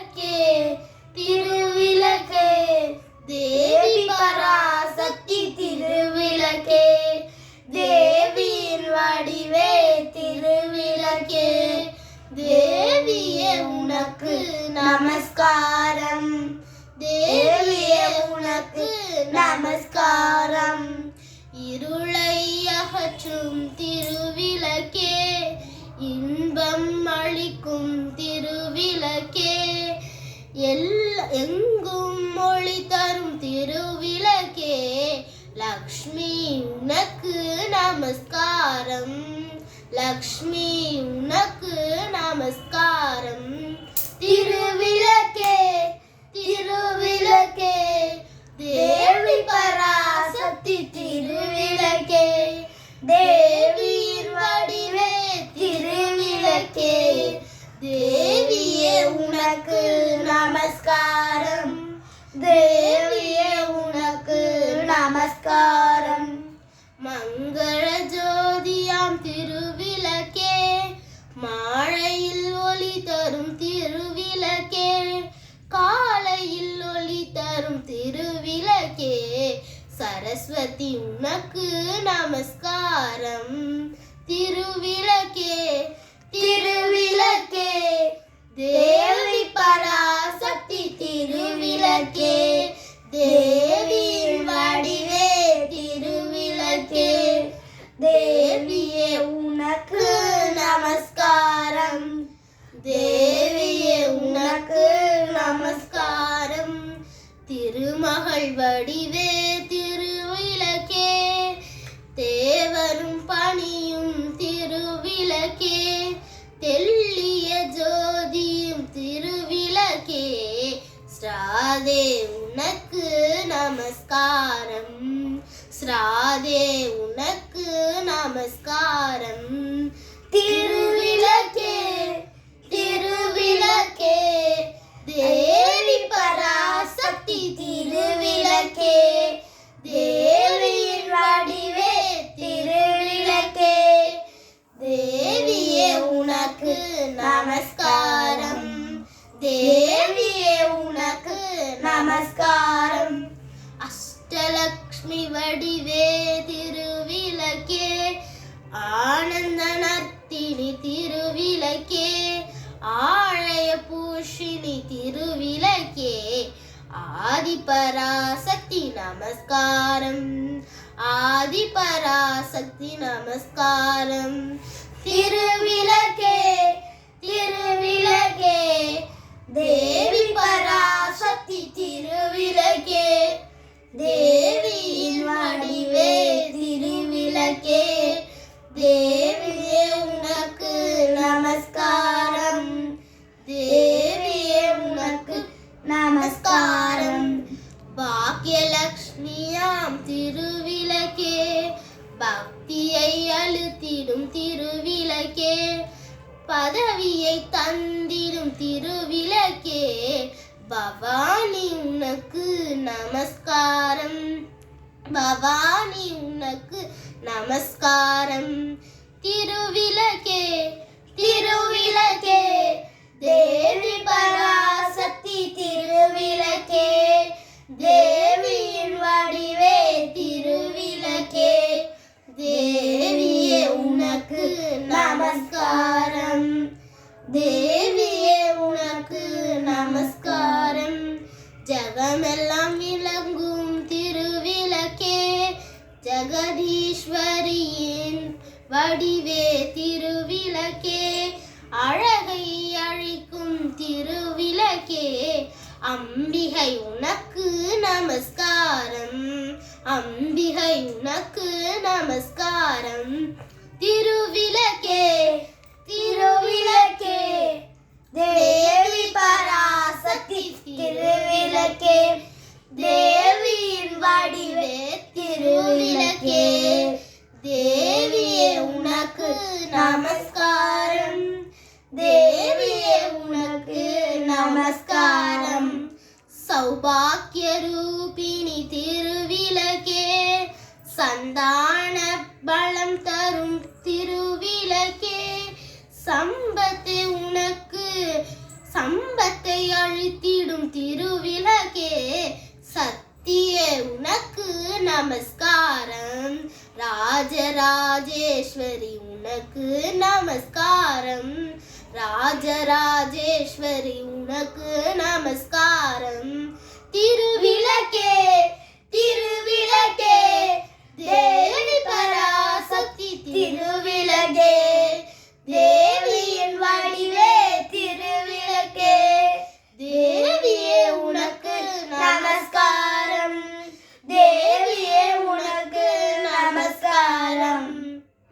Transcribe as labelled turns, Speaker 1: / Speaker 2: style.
Speaker 1: விளக்கே திருவிளக்கே. தேவி பராசக்தி திருவிளக்கே. தேவியின் வடிவே திருவிளக்கே. தேவியே உனக்கு நமஸ்காரம். தேவியே உனக்கு நமஸ்காரம். இருளை அகற்றும் திருவிளக்கே. இன்பம் அளிக்கும் திருவிளக்கே. எல்லா எங்கும் மொழி தரும் திருவிளக்கே லக்ஷ்மி உனக்கு நமஸ்காரம். லக்ஷ்மி உனக்கு நமஸ்காரம். மங்கள ஜோதியாம் திருவிளக்கே. மாழையில் ஒளி தரும் திருவிளக்கே. காலையில் ஒளி தரும் திருவிளக்கே. சரஸ்வதி உனக்கு நமஸ்காரம். திரு திருமகள் வடிவே திருவிளக்கே தேவரும் பணியும் திருவிளக்கே தெல்லிய ஜோதியும் திருவிளக்கே. ஸ்ராதே உனக்கு நமஸ்காரம். ஸ்ராதே உனக்கு நமஸ்காரம். தேவியே உனக்கு நமஸ்காரம். அஷ்டலக்ஷ்மி வடிவே திருவிளக்கே ஆனந்த நர்த்தினி திருவிளக்கே ஆழய பூஷினி திருவிளக்கே ஆதிபராசக்தி நமஸ்காரம். ஆதிபராசக்தி நமஸ்காரம். திருவிளக்கே திருவிளக்கே தேவி பராசக்தி திருவிளக்கே. தேவியின் வடிவே திருவிளக்கே. தேவியே உனக்கு நமஸ்காரம். தேவியே உனக்கு நமஸ்காரம். பாக்கியலக்ஷ்மியாம் திருவிளக்கே. பக்தியை அழுத்திடும் திருவிளக்கே. பதவியை தந்திடும் திருவிளக்கே பவானி உனக்கு நமஸ்காரம். பவானி உனக்கு நமஸ்காரம். திருவிளக்கே திருவிளக்கே தேவி பராசக்தி திருவிளக்கே தேவியின் வடிவே திருவிளக்கே தேவியே உனக்கு நமஸ்காரம். தேவியே உனக்கு நமஸ்காரம். ஜகமெல்லாம் விளங்கும் திருவிளக்கே. ஜெகதீஸ்வரியின் வடிவே திருவிளக்கே. அழகை அழிக்கும் திருவிளக்கே. அம்பிகை உனக்கு நமஸ்காரம். அம்பிகை உனக்கு நமஸ்காரம். திருவிளக்கே திருவிளக்கே தேவி பராசக்தி திருவிளக்கே தேவியின் வடிவே விளக்கே தேவியே உனக்கு நமஸ்காரம். தேவியே உனக்கு நமஸ்காரம். சௌபாக்கிய ரூபிணி திருவிளக்கே சந்தான பலம் தரும் திருவிளக்கே. சம்பத்தை உனக்கு சம்பத்தை அழித்திடும் திருவிளக்கே. சக்தியே உனக்கு நமஸ்காரம். ராஜராஜேஸ்வரி உனக்கு நமஸ்காரம். ராஜராஜேஸ்வரி உனக்கு நமஸ்காரம். திருவிளக்கே